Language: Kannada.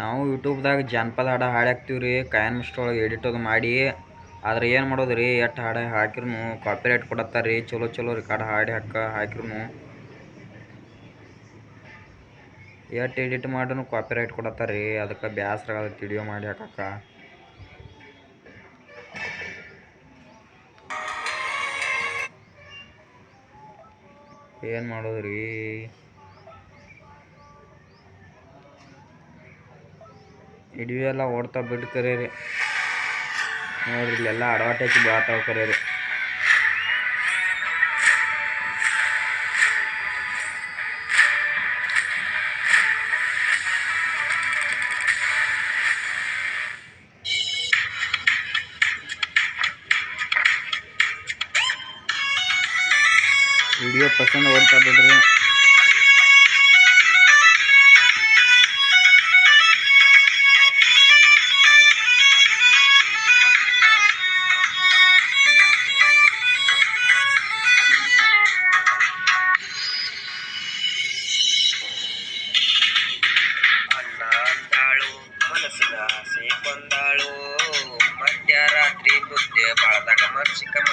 ನಾವು ಯೂಟ್ಯೂಬ್ದಾಗ ಜಾನಪದ ಹಾಡು ಹಾಡಿ ಹಾಕ್ತೀವಿ ರೀ ಕಾಯನ್ ಒಳಗೆ ಎಡಿಟ್ ಅದು ಮಾಡಿ. ಆದ್ರೆ ಏನು ಮಾಡೋದು ರೀ, ಎಷ್ಟು ಹಾಡು ಹಾಕಿರೂ ಕಾಪಿರೈಟ್ ಕೊಡತ್ತಾರೆ ರೀ, ಚಲೋ ಚಲೋ ರೆಕಾರ್ಡ್ ಹಾಡಿ ಹಾಕ ಹಾಕಿರೂ ಎಷ್ಟು ಎಡಿಟ್ ಮಾಡ್ರೂ ಕಾಪಿರೈಟ್ ಕೊಡತ್ತಾರೆ ರೀ, ಅದಕ್ಕೆ ಬೇಸರ ವಿಡಿಯೋ ಮಾಡಿ ಹಾಕಕ್ಕೆ. ಏನು ಮಾಡೋದು ರೀ? ಎಲ್ಲ ಓಡ್ತಾ ಬಿಟ್ಟು ಕರೆ ರೀ ನೋಡ್ರಿ, ಇಲ್ಲೆಲ್ಲ ಅಡ್ವಾಟೇಜ್ ಭಾಳ ಕರೆ ರೀ ವಿಡಿಯೋ ಪಸಂದ್ ಓಡ್ತಾ ಬಿಡ್ರಿ. ಆಸೆ ಕೊಂದಾಳು ಮಧ್ಯರಾತ್ರಿ ಬುದ್ಧಿ ಬಾಳದಾಗ ಮಾಡ್ಯಾಳು